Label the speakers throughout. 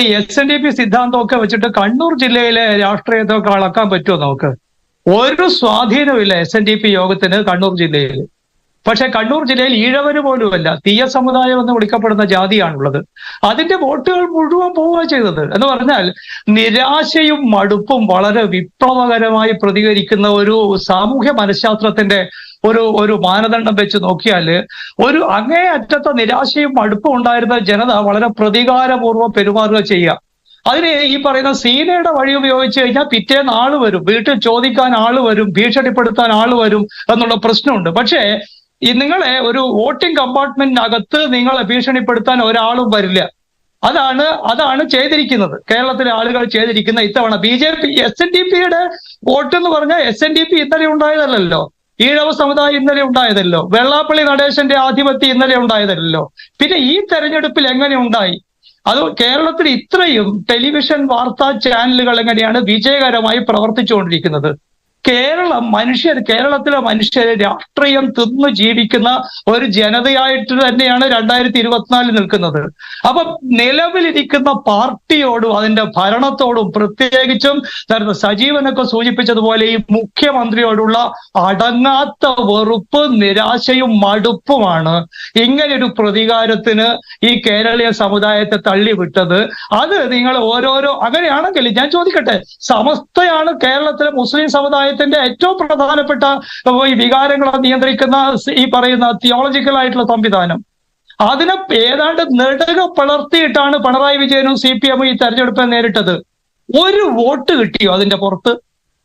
Speaker 1: നമ്മുടെ S N D P സിദ്ധാന്തമൊക്കെ വെച്ചിട്ട് കണ്ണൂർ ജില്ലയിലെ രാഷ്ട്രീയത്തൊക്കെ അളക്കാൻ പറ്റുമോ നമുക്ക്? ഒരു സ്വാധീനമില്ല എസ് എൻ ഡി പി യോഗത്തിന് കണ്ണൂർ ജില്ലയിൽ. പക്ഷെ കണ്ണൂർ ജില്ലയിൽ ഈഴവര് പോലുമല്ല. തീയ സമുദായം എന്ന് വിളിക്കപ്പെടുന്ന ജാതിയാണുള്ളത്. അതിന്റെ വോട്ടുകൾ മുഴുവൻ പോവുക ചെയ്തത്. എന്ന് പറഞ്ഞാൽ നിരാശയും മടുപ്പും വളരെ വിപ്ലവകരമായി പ്രതികരിക്കുന്ന ഒരു സാമൂഹ്യ മനഃശാസ്ത്രത്തിന്റെ ഒരു ഒരു മാനദണ്ഡം വെച്ച് നോക്കിയാൽ ഒരു അങ്ങേ നിരാശയും മടുപ്പും ഉണ്ടായിരുന്ന ജനത വളരെ പ്രതികാരപൂർവം പെരുമാറുക ചെയ്യുക അതിന് ഈ പറയുന്ന സീനയുടെ വഴി ഉപയോഗിച്ച് കഴിഞ്ഞാൽ പിറ്റേന്ന് ആൾ വരും വീട്ടിൽ ചോദിക്കാൻ ആൾ വരും ഭീഷണിപ്പെടുത്താൻ ആൾ വരും എന്നുള്ള പ്രശ്നമുണ്ട്. പക്ഷേ ഈ നിങ്ങളെ ഒരു വോട്ടിംഗ് കമ്പാർട്ട്മെന്റിനകത്ത് നിങ്ങളെ ഭീഷണിപ്പെടുത്താൻ ഒരാളും വരില്ല. അതാണ് അതാണ് ചെയ്തിരിക്കുന്നത്. കേരളത്തിലെ ആളുകൾ ചെയ്തിരിക്കുന്ന ഇത്തവണ B J P S N D പിയുടെ വോട്ട് എന്ന് പറഞ്ഞാൽ എസ് എൻ ഡി പി ഇന്നലെ ഉണ്ടായതല്ലല്ലോ. ഈഴവ സമുദായം ഇന്നലെ ഉണ്ടായതല്ലോ. വെള്ളാപ്പള്ളി നടേശന്റെ ആധിപത്യം ഇന്നലെ ഉണ്ടായതല്ലോ. പിന്നെ ഈ തെരഞ്ഞെടുപ്പിൽ എങ്ങനെ ഉണ്ടായി? അത് കേരളത്തിൽ ഇത്രയും ടെലിവിഷൻ വാർത്താ ചാനലുകൾ എങ്ങനെയാണ് വിജയകരമായി പ്രവർത്തിച്ചുകൊണ്ടിരിക്കുന്നത്? കേരളം മനുഷ്യർ കേരളത്തിലെ മനുഷ്യരെ രാഷ്ട്രീയം തിന്നു ജീവിക്കുന്ന ഒരു ജനതയായിട്ട് തന്നെയാണ് രണ്ടായിരത്തി ഇരുപത്തിനാലിൽ നിൽക്കുന്നത്. അപ്പൊ നിലവിലിരിക്കുന്ന പാർട്ടിയോടും അതിന്റെ ഭരണത്തോടും പ്രത്യേകിച്ചും സജീവനൊക്കെ സൂചിപ്പിച്ചതുപോലെ ഈ മുഖ്യമന്ത്രിയോടുള്ള അടങ്ങാത്ത വെറുപ്പ് നിരാശയും മടുപ്പുമാണ് ഇങ്ങനെ ഒരു പ്രതികാരത്തിന് ഈ കേരളീയ സമുദായത്തെ തള്ളിവിട്ടത്. അത് നിങ്ങൾ ഓരോരോ അങ്ങനെയാണെങ്കിൽ ഞാൻ ചോദിക്കട്ടെ സമസ്തയാണ് കേരളത്തിലെ മുസ്ലിം സമുദായത്തിന്റെ ഏറ്റവും പ്രധാനപ്പെട്ട ഈ വികാരങ്ങളെ നിയന്ത്രിക്കുന്ന ഈ പറയുന്ന തിയോളജിക്കൽ ആയിട്ടുള്ള സംവിധാനം. അതിനെ ഏതാണ്ട് നെടുക പിളർത്തിയിട്ടാണ് പിണറായി വിജയനും സി പി എമ്മും ഈ തെരഞ്ഞെടുപ്പ് നേരിട്ടത്. ഒരു വോട്ട് കിട്ടിയോ അതിന്റെ പുറത്ത്?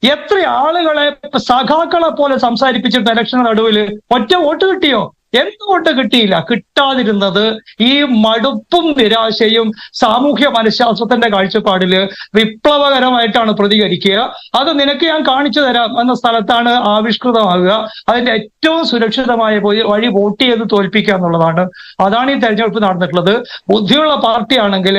Speaker 1: എത്ര ആളുകളെ സഖാക്കളെ പോലെ സംസാരിപ്പിച്ചിട്ട് ഇലക്ഷൻ നടുവിൽ ഒറ്റ വോട്ട് കിട്ടിയോ? എന്തുകൊണ്ട് കിട്ടിയില്ല? കിട്ടാതിരുന്നത് ഈ മടുപ്പും നിരാശയും സാമൂഹ്യ മനഃശാസ്ത്രത്തിന്റെ കാഴ്ചപ്പാടിൽ വിപ്ലവകരമായിട്ടാണ് പ്രതികരിക്കുക. അത് നിനക്ക് ഞാൻ കാണിച്ചു തരാം എന്ന സ്ഥലത്താണ് ആവിഷ്കൃതമാകുക. അതിന്റെ ഏറ്റവും സുരക്ഷിതമായ വഴി വോട്ട് ചെയ്ത് തോൽപ്പിക്കുക എന്നുള്ളതാണ്. അതാണ് ഈ തെരഞ്ഞെടുപ്പ് നടന്നിട്ടുള്ളത്. ബുദ്ധിയുള്ള പാർട്ടിയാണെങ്കിൽ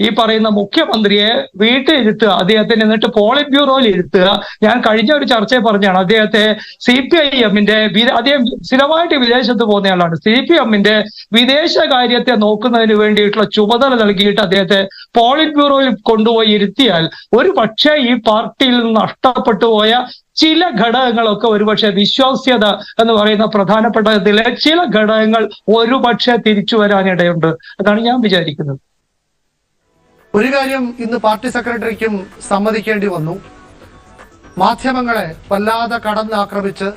Speaker 1: ഈ പറയുന്ന മുഖ്യമന്ത്രിയെ വീട്ടിലിരുത്തുക അദ്ദേഹത്തിന് എന്നിട്ട് പോളിറ്റ് ബ്യൂറോയിൽ ഇരുത്തുക. ഞാൻ കഴിഞ്ഞ ഒരു ചർച്ചയിൽ പറഞ്ഞാണ് അദ്ദേഹത്തെ സി പി ഐ എമ്മിന്റെ അദ്ദേഹം സ്ഥിരമായിട്ട് വിദേശത്ത് പോകുന്ന ആളാണ്. സി പി എമ്മിന്റെ വിദേശകാര്യത്തെ നോക്കുന്നതിന് വേണ്ടിയിട്ടുള്ള ചുമതല നൽകിയിട്ട് അദ്ദേഹത്തെ പോളിറ്റ് ബ്യൂറോയിൽ കൊണ്ടുപോയി ഇരുത്തിയാൽ ഒരു പക്ഷേ ഈ പാർട്ടിയിൽ നിന്ന് നഷ്ടപ്പെട്ടു പോയ ചില ഘടകങ്ങളൊക്കെ ഒരുപക്ഷെ വിശ്വാസ്യത എന്ന് പറയുന്ന പ്രധാനപ്പെട്ട ചില ഘടകങ്ങൾ ഒരുപക്ഷെ തിരിച്ചു വരാനിടയുണ്ട്. അതാണ് ഞാൻ വിചാരിക്കുന്നത്.
Speaker 2: ഒരു കാര്യം ഇന്ന് പാർട്ടി സെക്രട്ടറിക്കും സമ്മതിക്കേണ്ടി വന്നു. മാധ്യമങ്ങളെ വല്ലാതെ കടന്നാക്രമിച്ച്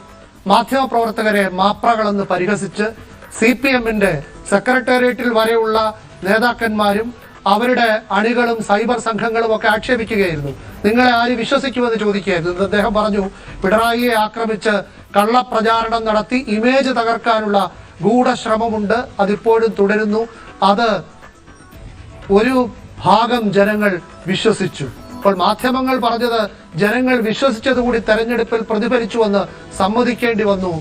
Speaker 2: മാധ്യമപ്രവർത്തകരെ മാപ്രകളെന്ന് പരിഹസിച്ച് സി പി എമ്മിന്റെ സെക്രട്ടേറിയറ്റിൽ വരെയുള്ള നേതാക്കന്മാരും അവരുടെ അണികളും സൈബർ സംഘങ്ങളും ഒക്കെ ആക്ഷേപിക്കുകയായിരുന്നു. നിങ്ങളെ ആര് വിശ്വസിക്കുമെന്ന് ചോദിക്കുകയായിരുന്നു. അദ്ദേഹം പറഞ്ഞു പിണറായിയെ ആക്രമിച്ച് കള്ളപ്രചാരണം നടത്തി ഇമേജ് തകർക്കാനുള്ള ഗൂഢശ്രമമുണ്ട്. അതിപ്പോഴും തുടരുന്നു. അത് ഒരു ഭാഗം ജനങ്ങൾ വിശ്വസിച്ചു. അപ്പോൾ മാധ്യമങ്ങൾ പറഞ്ഞത് ജനങ്ങൾ വിശ്വസിച്ചതുകൂടി തെരഞ്ഞെടുപ്പിൽ പ്രതിഫലിച്ചുവെന്ന് സമ്മതിക്കേണ്ടി വന്നു.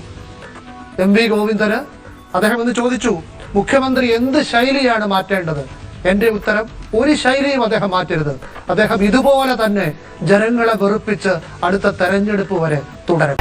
Speaker 2: എം വി ഗോവിന്ദന് അദ്ദേഹം ഇന്ന് ചോദിച്ചു മുഖ്യമന്ത്രി എന്ത് ശൈലിയാണ് മാറ്റേണ്ടത്? എന്റെ ഉത്തരം ഒരു ശൈലിയും അദ്ദേഹം മാറ്റരുത്. അദ്ദേഹം ഇതുപോലെ തന്നെ ജനങ്ങളെ വെറുപ്പിച്ച് അടുത്ത തെരഞ്ഞെടുപ്പ് വരെ തുടരും